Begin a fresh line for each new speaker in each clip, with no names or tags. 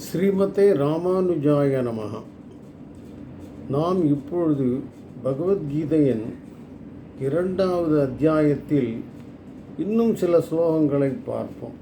ஸ்ரீமதே ராமானுஜாய நமக நாம் இப்பொழுது பகவத்கீதையின் இரண்டாவது அத்தியாயத்தில் இன்னும் சில ஸ்லோகங்களை பார்ப்போம்.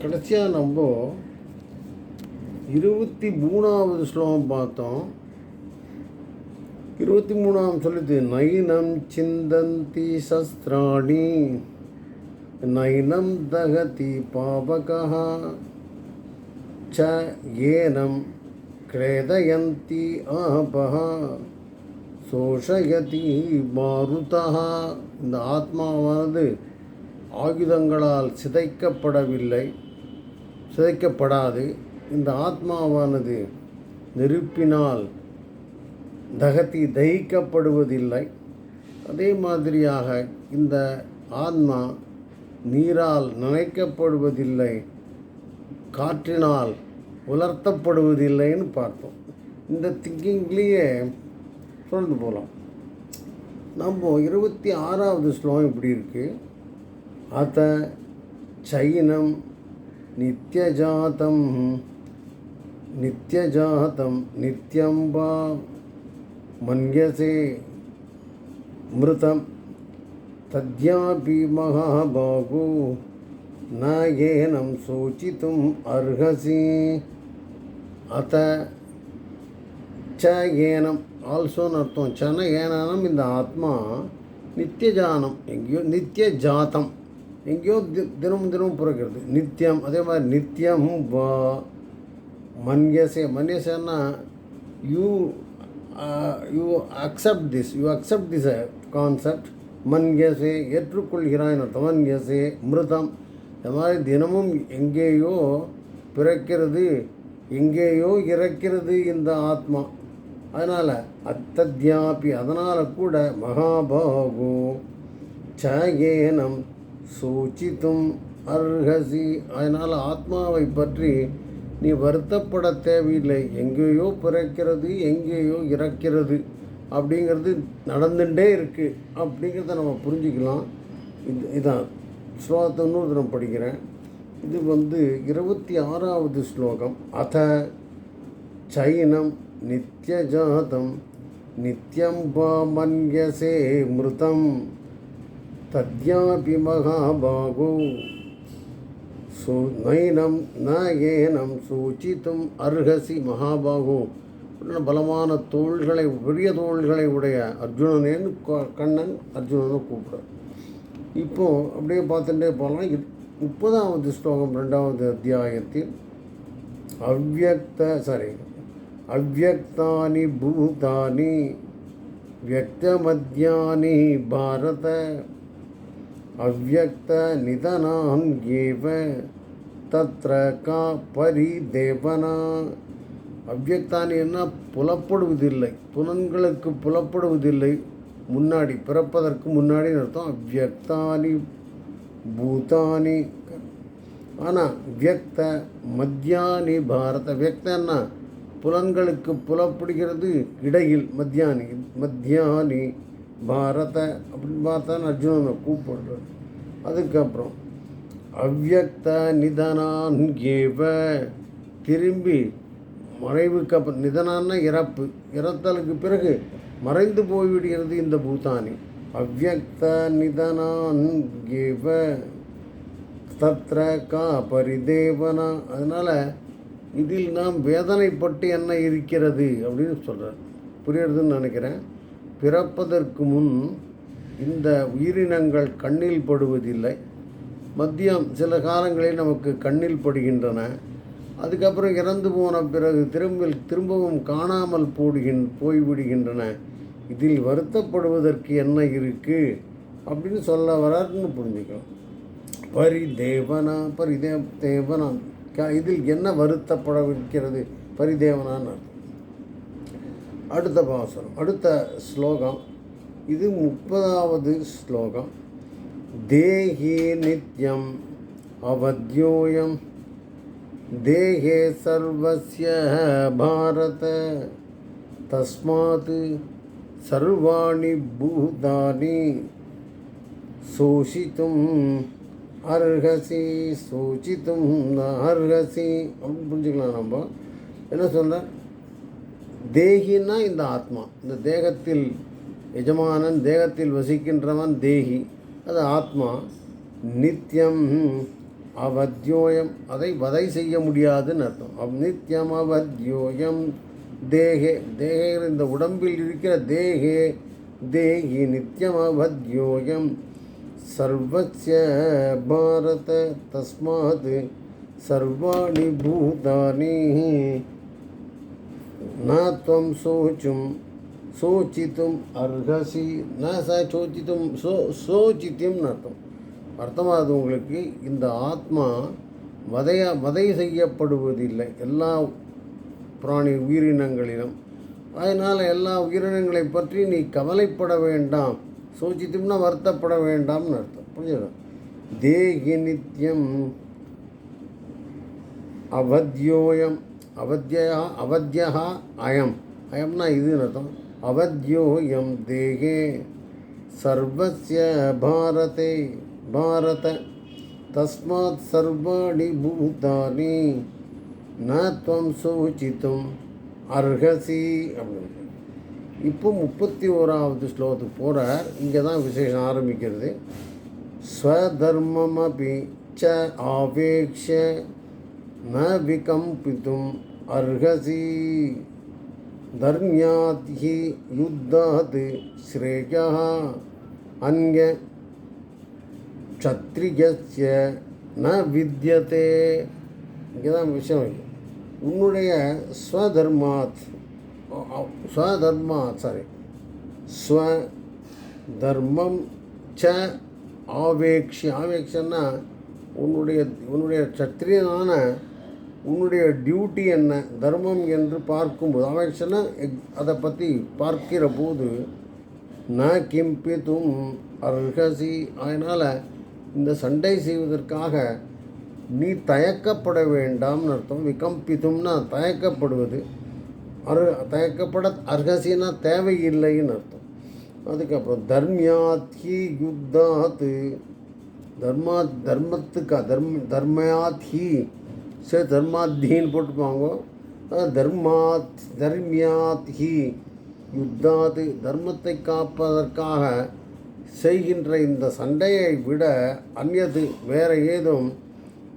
கடைசியாக நம்ம இருபத்தி மூணாவது ஸ்லோகம் பார்த்தோம். இருபத்தி மூணாம் சொல்லுது நைனம் சிந்தந்தி சஸ்திராணி நைனம் தகதி பாபகா च येनं क्लेदयन्ति आपः சோஷயதி மாருதா இந்த ஆத்மாவானது ஆயுதங்களால் சிதைக்கப்படவில்லை சிதைக்கப்படாது இந்த ஆத்மாவானது நெருப்பினால் தகத்தி தகிக்கப்படுவதில்லை அதே மாதிரியாக இந்த ஆத்மா நீரால் நனைக்கப்படுவதில்லை காற்றினால் உலர்த்தப்படுவதில்லைன்னு பார்ப்போம் இந்த திங்கிங்லேயே தொடர்ந்து போகலாம் நம்ம இருபத்தி ஆறாவது ஸ்லோகம் இப்படி இருக்குது அத்த சைனம் நித்யஜாத்தம் நித்யஜாத்தம் நித்யம்பா மன்யசே மிருதம் தத்யாபி மகாபாகு ந ஏனம் சூச்சித்தும் அர்ஹசி. அத்த ச ஏனம் ஆல்சோன்னு அர்த்தம் சன ஏனானம் இந்த ஆத்மா நித்தியஜானம் எங்கேயோ நித்திய ஜாத்தம் எங்கேயோ தி- தினமும் தினமும் பிறக்கிறது நித்தியம் அதே மாதிரி நித்தியம் வா மன்யசே மன்யசேன்னா you you accept this you accept this concept மன்யசே ஏற்றுக்கொள்கிறான் அர்த்தம் மன்யசே மிருதம் இந்த மாதிரி தினமும் எங்கேயோ பிறக்கிறது எங்கேயோ இறக்கிறது இந்த ஆத்மா. அதனால் அத்தத்யாபி அதனால் கூட மகாபாகோ. சயேனம் சூச்சித்தும் அர்ஹசி. அதனால் ஆத்மாவை பற்றி நீ வருத்தப்பட தேவையில்லை. எங்கேயோ பிறக்கிறது எங்கேயோ இறக்கிறது அப்படிங்கிறது நடந்துகிட்டே இருக்குது அப்படிங்கிறத நம்ம புரிஞ்சுக்கலாம். இது இதான். ஸ்லோகத்தை இன்னொரு தினம் படிக்கிறேன். இது வந்து இருபத்தி ஆறாவது ஸ்லோகம். அத சைனம் நித்தியஜாதம் நித்யம் வா மன்யசே மிருதம் தத்யாபி மகாபாகு சு நைனம் ந ஏனம் சூச்சித்தும் அர்ஹசி மகாபாகு. பலமான தோள்களை பெரிய தோள்களை உடைய அர்ஜுனனேன்னு க- கண்ணன் அர்ஜுனனை கூப்பிடுறார். இப்போது அப்படியே பார்த்துட்டே போகலாம். முப்பதாவது ஸ்லோகம் ரெண்டாவது அத்தியாயத்தில் அவ்வக்த சாரி அவ்வக்தானி பூதானி வியக்தமத்யானி பாரத அவ்வக்த நிதனாம் ஏவ தத்ர கா பரிதேவனா. அவ்வக்தானி என்ன புலப்படுவதில்லை புலன்களுக்கு புலப்படுவதில்லை. முன்னாடி பிறப்பதற்கு முன்னாடி அர்த்தம் அவ்வக்தானி ಭೂತಾನಿ ஆனால் வியக்த மத்தியானி பாரத வியக்தன்னா புலன்களுக்கு புலப்பிடுகிறது இடையில் மத்தியானி மத்தியானி பாரத அப்படின்னு பார்த்தான்னு அர்ஜுனனை கூப்பிடுறார். அதுக்கப்புறம் அவ்வக்த நிதனான் ஏவ. திரும்பி மறைவுக்கு அப்புறம் நிதனான்னா இறப்பு. இறத்தலுக்கு பிறகு மறைந்து போய்விடுகிறது இந்த பூதானி. அவ்யக்த நிதனான் தத்ர கா பரிதேவனா அதனால் இதில் நாம் வேதனைப்பட்டு என்ன இருக்கிறது அப்படின்னு சொல்கிறார் புரியுறதுன்னு நினைக்கிறேன். பிறப்பதற்கு முன் இந்த உயிரினங்கள் கண்ணில் படுவதில்லை. மதியம் சில காலங்களில் நமக்கு கண்ணில் படுகின்றன. அதுக்கப்புறம் இறந்து போன பிறகு திரும்ப திரும்பவும் காணாமல் போடுகின் போய்விடுகின்றன. இதில் வருத்தப்படுவதற்கு என்ன இருக்குது அப்படின்னு சொல்ல வராருன்னு புரிஞ்சுக்கலாம் பரிதேவனா பரிதே தேவனா க- இதில் என்ன வருத்தப்பட வைக்கிறது பரிதேவனான்னு அர்த்தம். அடுத்த பாசனம் அடுத்த ஸ்லோகம். இது முப்பதாவது ஸ்லோகம். தேஹே நித்யம் அவத்யோயம். தேகே சர்வஸ்ய பாரத. தஸ்மாத் சர்வாணி பூதானி சோஷித்தும் அர்ஹசி சூச்சித்தும் அர்ஹசி. அப்படின்னு புரிஞ்சுக்கலாம் நம்ம. என்ன சொல்ற? தேகின்னா இந்த ஆத்மா. இந்த தேகத்தில் எஜமானன் தேகத்தில் வசிக்கின்றவன் தேகி. அது ஆத்மா. நித்தியம் அவத்யோயம். அதை வதை செய்ய முடியாதுன்னு அர்த்தம். அவ் நித்தியம் அவத்யோயம். தேகே தேகங்கிற இந்த உடம்பில் இருக்கிற தேகே தேகி நித்தியமபத்யோயம் சர்வசிய பாரத தஸ்மாத் சர்வாணி பூதானி. நாத்வம் சோச்சும் சோச்சித்தும் அர்ஹசி ந ச சோச்சித்தும் சோ சோச்சித்தியம்னு அர்த்தம் அர்த்தமாகுது உங்களுக்கு இந்த ஆத்மா வதைய வதை செய்யப்படுவதில்லை. எல்லா பிராணி உயிரினங்களிலும். அதனால் எல்லா உயிரினங்களை பற்றி நீ கவலைப்பட வேண்டாம். சூச்சித்தும்னா வருத்தப்பட வேண்டாம்னு அர்த்தம். புரிஞ்சுதா? தேகி நித்தியம் அவத்யோயம். அவத்யா அவத்யா அயம். அயம்னா இதுன்னு அர்த்தம். அவத்யோயம் தேகே சர்வசிய பாரதே பாரத. தஸ்மாத் சர்வாணி பூதானி. ந துவம் சூச்சித்தும் அர்ஹசி அப்படின்னு இப்போ முப்பத்தி ஓராவது ஸ்லோகத்துக்கு போகிறார் இங்கே தான் விசேஷம் ஆரம்பிக்கிறது ஸ்வதர்மமபி ச ஆவேக்ஷ न विकम्पितुम् अर्हसि धर्म्यात् हि युद्धात् श्रेयः अन्य க்ஷத்ரியஸ்ய ந வித்தியதே இங்கே தான் விஷயம் இருக்கு. உன்னுடைய ஸ்வதர்மாத் ஸ்வதர்மா ஸ்வதர்மாத் சாரி ஸ்வ தர்மம் ச ஆவேக்ஷி ஆவேக்ஷன்னா உன்னுடைய உன்னுடைய சத்திரியனான உன்னுடைய டியூட்டி என்ன தர்மம் என்று பார்க்கும்போது ஆவேக்ஷன்னா எக்- அதை பற்றி பார்க்கிற போது ந கிம்பித்தும் அர்ஹசி. அதனால் இந்த சண்டை செய்வதற்காக நீ தயக்கப்பட வேண்டாம்னு அர்த்தம். விகம்பித்தும்னா தயக்கப்படுவது. அரு தயக்கப்பட அர்ஹசினா தேவையில்லைன்னு அர்த்தம். அதுக்கப்புறம் தர்மியாத்ஹி யுத்தாத்து தர்மா தர்மத்துக்கா தர்ம தர்மயாத்ஹி சரி தர்மாத்தின்னு போட்டுப்பாங்க தர்மாத் தர்மியாத்ஹி யுத்தாத்து தர்மத்தை காப்பதற்காக செய்கின்ற இந்த சண்டையை விட அந்நது வேறு ஏதும்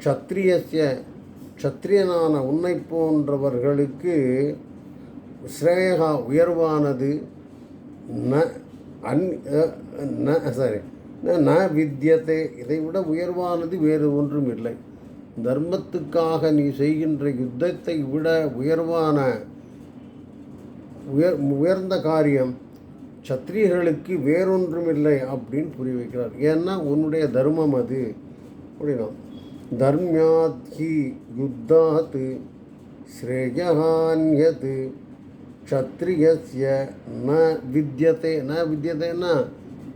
க்ஷத்ரியஸ்ய க்ஷத்ரியனான உன்னை போன்றவர்களுக்கு ஸ்ரேயகா உயர்வானது ந அன் ந சாரி ந- ந வித்தியத்தை இதை விட உயர்வானது வேறு ஒன்றும் இல்லை. தர்மத்துக்காக நீ செய்கின்ற யுத்தத்தை விட உயர்வான உயர் உயர்ந்த காரியம் சத்திரியர்களுக்கு வேறொன்றும் இல்லை அப்படின்னு புரிய வைக்கிறார் ஏன்னா உன்னுடைய தர்மம் அது. அப்படின்னா தர்மியாத் ஹி யுத்தாத் ஸ்ரேயஹான்யத் க்ஷத்ரியஸ்ய ந வித்தியத்தை ந வித்தியத்தைன்னா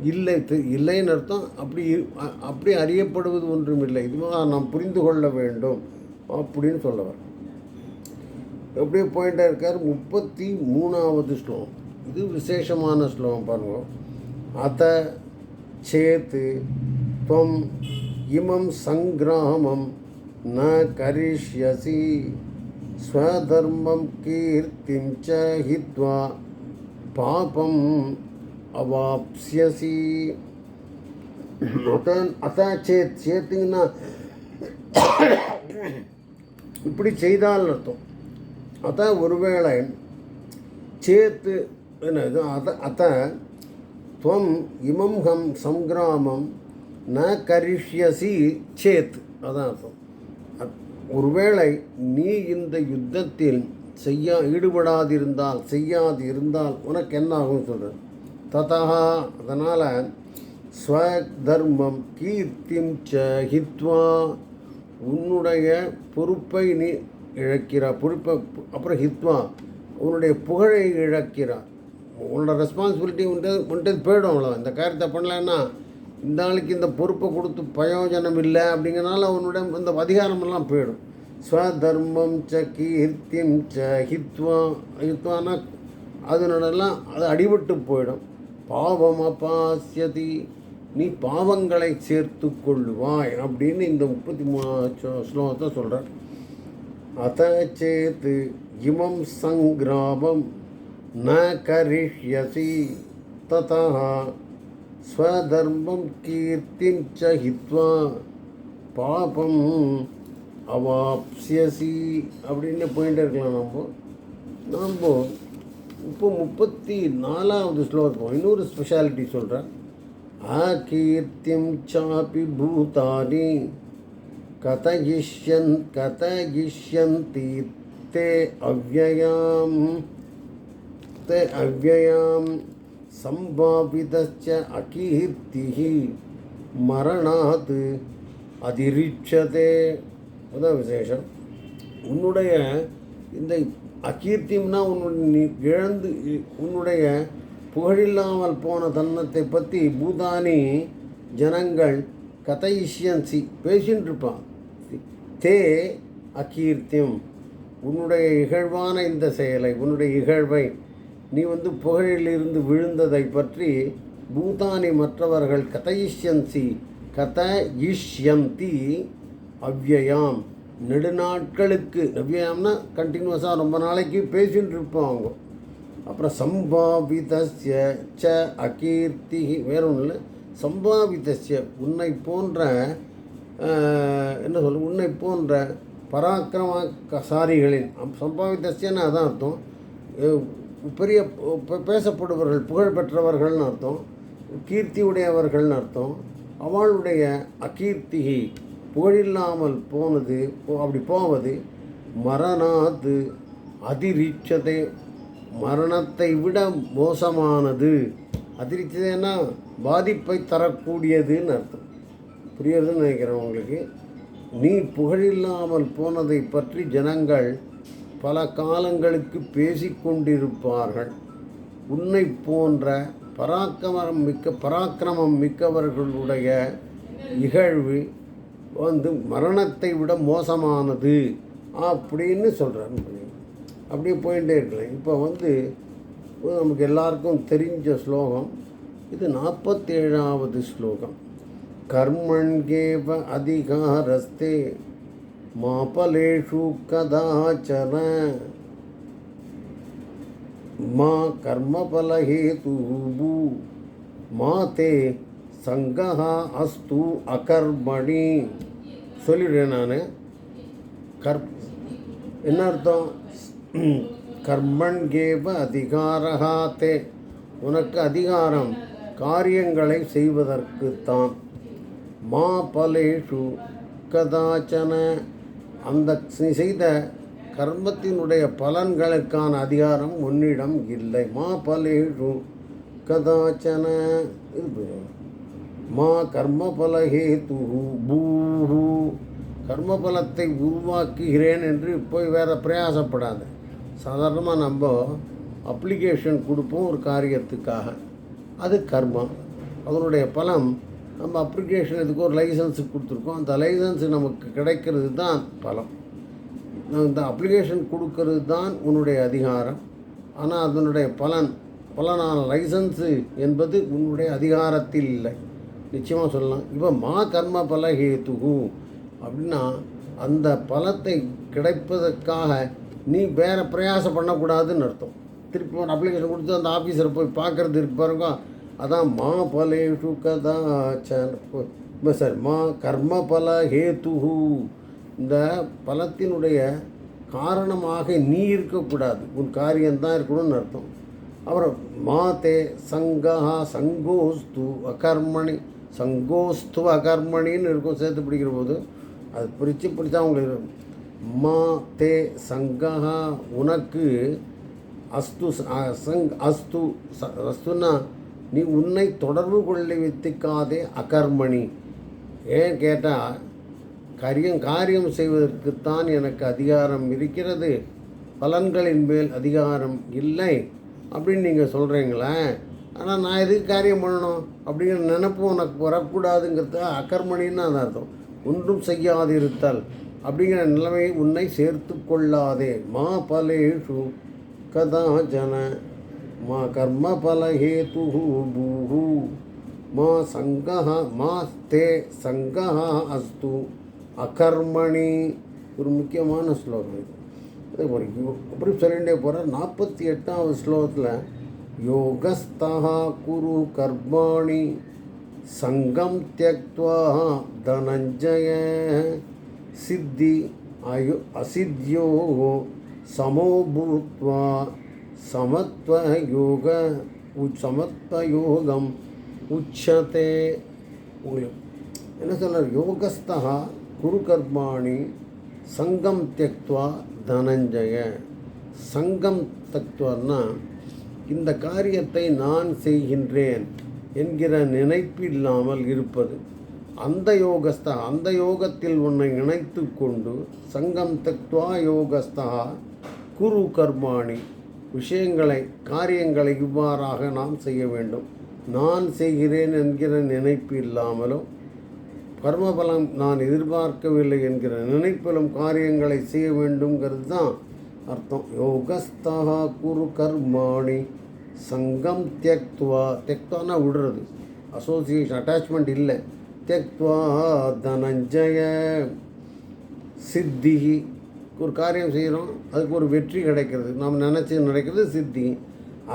இல்லை இல்லைன்னு அர்த்தம். அப்படி அ- அப்படி அறியப்படுவது ஒன்றும் இல்லை. இதுவாக நாம் புரிந்து கொள்ள வேண்டும் அப்படின்னு சொல்லவர். எப்படியே போயிட்டே இருக்கார். முப்பத்தி மூணாவது ஸ்லோகம். இது விசேஷமான ஸ்லோகம் பாருங்க. அத்த சேத்து துவம் இமம் சங்கிராமம் ந கரிஷ்யசி ஸ்வதர்மம் கீர்த்திம் ச ஹித்வா பாபம் அவாப்ஸ்யசி அத அத சேத் சேத்துங்கன்னா இப்படி செய்தால் அர்த்தம். அதான் ஒருவேளை சேத்து என்னது? அத அத்த துவம் இமம் ஹம் சங்கிராமம் ந கரிஷ்யசி சேத். அதான் அர்த்தம் ஒருவேளை நீ இந்த யுத்தத்தில் செய்ய ஈடுபடாதிருந்தால் செய்யாது இருந்தால் உனக்கு என்ன ஆகும் சொல்கிறேன் ததா அதனால் ஸ்வ தர்மம் கீர்த்திம் ச ஹித்வா உன்னுடைய பொறுப்பை நீ இழக்கிறார் பொறுப்பை அப்புறம் ஹித்வா உன்னுடைய புகழை இழக்கிறார். உன்னோட ரெஸ்பான்சிபிலிட்டி உன்ட்டு உன்ட்டு போயிடும் அவ்வளோ இந்த காரியத்தை பண்ணலன்னா இந்த ஆளுக்கு இந்த பொறுப்பை கொடுத்து பிரயோஜனம் இல்லை அப்படிங்கிறனால அவனுடைய இந்த அதிகாரமெல்லாம் போயிடும். ஸ்வதர்மம் ச கீர்த்திம் ச ஹித்வா. ஹித்வானா அதனோடலாம் அது அடிபட்டு போயிடும். பாவம் அபாசியதி. நீ பாவங்களை சேர்த்து கொள்ளுவாய் அப்படின்னு இந்த முப்பத்தி மூணு ஸ்லோகத்தை சொல்கிறார் அத இமம் சங்கிராமம் ந கரிஷ்யசி. ததா ஸ்வதர்மம் கீர்த்திம் ஹித்வா. பாபம் அவாப்சியசி அப்படின்னு போயிட்டே இருக்கலாம் நம்ம. நம்ம இப்போ முப்பத்தி நாலாவது ஸ்லோகம் இன்னொரு ஸ்பெஷாலிட்டி சொல்கிறேன் ஆகீர்த்தியம் சாப்பி பூதானி. கதகிஷ்யன் கதயிஷ்யந்தி தே அவ்வயாம் தே அவ்வயாம் சம்பாபிதச்ச அகீர்த்தி மரணாத் அதிரிச்சதே அதான் விசேஷம். உன்னுடைய இந்த அகீர்த்தியம்னா உன்னுடைய நீ இழந்து உன்னுடைய புகழில்லாமல் போன தன்னத்தை பற்றி பூதானி ஜனங்கள் கதையிஷியன்சி பேசின்னு இருப்பான் தே அகீர்த்தியம் உன்னுடைய இகழ்வான இந்த செயலை உன்னுடைய இகழ்வை நீ வந்து புகழிலிருந்து விழுந்ததை பற்றி பூதானி மற்றவர்கள் கதையிஷ்யன்சி கத இஷ்யந்தி அவ்யயாம். நெடுநாட்களுக்கு அவ்யயம்னா கண்டினியூஸாக ரொம்ப நாளைக்கு பேசின்னு இருப்போம் அவங்க. அப்புறம் சம்பாவிதஸ்ய ச அகீர்த்தி வேற ஒன்றும் இல்லை. சம்பாவிதஸ்ய உன்னை போன்ற என்ன சொல்ல உன்னை போன்ற பராக்கிரமசாரிகளின் சம்பாவிதஸ்யன்னு அதான் அர்த்தம். பெரிய பேசப்படுபவர்கள் புகழ் பெற்றவர்கள்னு அர்த்தம். கீர்த்தி உடையவர்கள்னு அர்த்தம். அவளுடைய அகீர்த்திகி புகழில்லாமல் போனது அப்படி போவது மரணாது அதிரீட்சதை மரணத்தை விட மோசமானது. அதிரீட்சதைன்னா பாதிப்பை தரக்கூடியதுன்னு அர்த்தம். புரியுறதுன்னு நினைக்கிறேன் உங்களுக்கு. நீ புகழில்லாமல் போனதை பற்றி ஜனங்கள் பல காலங்களுக்கு பேசிக்கொண்டிருப்பார்கள். உன்னை போன்ற பராக்கிரமம் மிக்க பராக்கிரமம் மிக்கவர்களுடைய இகழ்வு வந்து மரணத்தை விட மோசமானது அப்படின்னு சொல்கிறார் அப்படியே போயிட்டே இருக்கலாம் இப்போ வந்து நமக்கு எல்லாருக்கும் தெரிஞ்ச ஸ்லோகம் இது நாற்பத்தேழாவது ஸ்லோகம். கர்மண்கேவ அதிகாரஸ்தே மாபலேஷு கதாச்சன மா கர்மபலஹேதுபு மா தே சங்கஹா அஸ்து அகர்மணி சொல்லிடுறேன் நான். கர் என்ன அர்த்தம்? கர்மண்கேவ அதிகாரஹா தே. உனக்கு அதிகாரம் காரியங்களை செய்வதற்குத்தான். மா பலேஷு கதாச்சன. அந்த நீ செய்த கர்மத்தினுடைய பலன்களுக்கான அதிகாரம் உன்னிடம் இல்லை. மா பலேஷு கதாச்சன. இது புரியும். மா கர்மபலஹேது பூஹு. கர்மபலத்தை உருவாக்குகிறேன் என்று போய் வேற பிரயாசப்படாத. சாதாரணமாக நம்ம அப்ளிகேஷன் கொடுப்போம் ஒரு காரியத்துக்காக. அது கர்மம். அதனுடைய பலம் நம்ம அப்ளிகேஷன் இதுக்கு ஒரு லைசன்ஸ் கொடுத்துருக்கோம். அந்த லைசன்ஸ் நமக்கு கிடைக்கிறது தான் பலம். இந்த அப்ளிகேஷன் கொடுக்கறது தான் உன்னுடைய அதிகாரம். ஆனால் அதனுடைய பலன் பலனான லைசன்ஸு என்பது உன்னுடைய அதிகாரத்தில் இல்லை. நிச்சயமாக சொல்லலாம். இப்போ மா கர்ம பல ஹேத்துகு அப்படின்னா அந்த பலத்தை கிடைப்பதற்காக நீ வேறு பிரயாசம் பண்ணக்கூடாதுன்னு அர்த்தம். திருப்பி ஒரு அப்ளிகேஷன் கொடுத்து அந்த ஆஃபீஸரை போய் பார்க்குறது இருக்கு பாருங்க அதான் மா பலேஷு கதா சார் மா கர்ம பல ஹேத்துஹு இந்த பலத்தினுடைய காரணமாக நீ இருக்கக்கூடாது. உன் காரியம்தான் இருக்கணும்னு அர்த்தம். அப்புறம் மாதே சங்கா சங்கோஸ்து அகர்மணி. சங்கோஸ்து அகர்மணின்னு இருக்கும் சேர்த்து பிடிக்கிற போது அது பிரித்து பிடிச்சா அவங்களுக்கு மா தே சங்கா உனக்கு அஸ்து சங் அஸ்து ச- அஸ்துன்னா நீ உன்னை தொடர்பு கொள்ள வைத்துக்காதே அகர்மணி. ஏன் கேட்டால் காரியம் காரியம் செய்வதற்குத்தான் எனக்கு அதிகாரம் இருக்கிறது. பலன்களின் மேல் அதிகாரம் இல்லை அப்படின்னு நீங்கள் சொல்கிறீங்களே ஆனால் நான் எதுக்கு காரியம் பண்ணணும் அப்படிங்கிற நினப்பு உனக்கு வரக்கூடாதுங்கிறது அகர்மணின்னு அந்த அர்த்தம். ஒன்றும் செய்யாதிருத்தல் அப்படிங்கிற நிலைமை உன்னை சேர்த்து கொள்ளாதே. மா பலேஷு கதாஜன. மா கர்ம பலஹேது பூஹு மா சங்கः மா தே சங்கः அஸ்து அகர்மணி ஒரு முக்கியமான ஸ்லோகம் இது அதே மாதிரி யோ- அப்படி சொல்லிகிட்டே போகிற நாற்பத்தி எட்டாவது ஸ்லோகத்தில் யோகஸ்தா குரு கர்மாணி சங்கம் தியக்த்வா தனஞ்சய சித்தி அயு அசித்யோ சமோ பூத்வா சமத்வ யோக உச் சமத்வ யோகம் உச்சதே உங்களுக்கு என்ன சொல்றார்? யோகஸ்தா குரு கர்மாணி சங்கம் தியக்துவா தனஞ்சய. சங்கம் தத்துவன்னா இந்த காரியத்தை நான் செய்கின்றேன் என்கிற நினைப்பு இல்லாமல் இருப்பது. அந்த யோகஸ்தா அந்த யோகத்தில் உன்னை இணைத்து கொண்டு சங்கம் தக்துவா யோகஸ்தா குரு கர்மாணி விஷயங்களை காரியங்களை இவ்வாறாக நாம் செய்ய வேண்டும். நான் செய்கிறேன் என்கிற நினைப்பு இல்லாமலும் கர்மபலம் நான் எதிர்பார்க்கவில்லை என்கிற நினைப்பிலும் காரியங்களை செய்ய வேண்டும்ங்கிறது தான் அர்த்தம். யோகஸ்தா குரு கர்மாணி. சங்கம் தியக்துவா. தியக்துவானா விடுறது. அசோசியேஷன் அட்டாச்மெண்ட் இல்லை. தியக்துவா தனஞ்சய. சித்திகி ஒரு காரியம் செய்கிறோம் அதுக்கு ஒரு வெற்றி கிடைக்கிறது. நாம் நினச்சி நடக்கிறது சித்தி.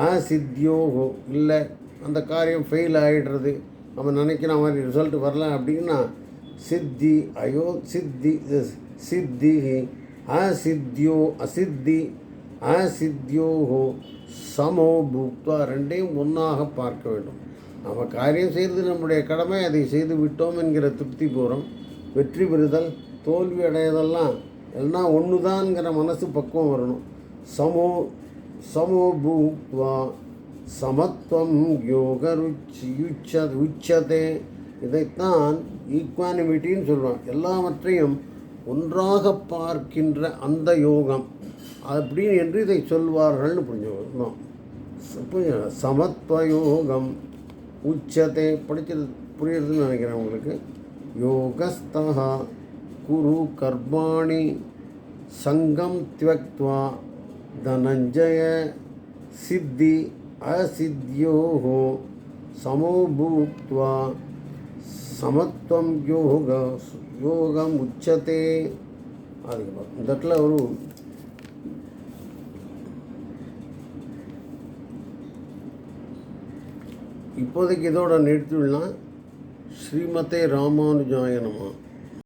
ஆ சித்தியோகோ இல்லை அந்த காரியம் ஃபெயில் ஆகிடுறது நம்ம நினைக்கிற மாதிரி ரிசல்ட் வரல அப்படின்னா சித்தி அயோ சித்தி சித்தி. அசித்தியோ அசித்தி. அசித்தியோகோ சமோ புக்தா. ரெண்டையும் ஒன்றாக பார்க்க வேண்டும். நம்ம காரியம் செய்கிறது நம்முடைய கடமை அதை செய்து விட்டோம் என்கிற திருப்தி போகிறோம் வெற்றி பெறுதல் தோல்வி அடையதெல்லாம் எல்லாம் ஒன்று தான்ங்கிற மனசு பக்குவம் வரணும். சமோ சமோ பூத்வா சமத்துவம் யோக ருச்சி உச்ச உச்சதே. இதைத்தான் ஈக்வானிமிட்டின்னு சொல்லுவாங்க. எல்லாவற்றையும் ஒன்றாக பார்க்கின்ற அந்த யோகம். அப்படின்னு என்று இதை சொல்வார்கள்னு புரிஞ்சுக்கணும். புரிஞ்சு- சமத்துவ யோகம் உச்சத்தை படிக்கிறது புரியுறதுன்னு நினைக்கிறேன் உங்களுக்கு. யோகஸ்தா குரு கர்மாணி சங்கம் தியக்த்வா தனஞ்சய சித்தி அசித்யோகோ சமோ பூத்வா சமத்துவம் யோக யோகம் உச்சத்தே அதுக்கப்புறம் இந்த இடத்துல ஒரு இப்போதைக்கு இதோட நிறுத்திவிடலாம் ஸ்ரீமதே ராமானுஜாய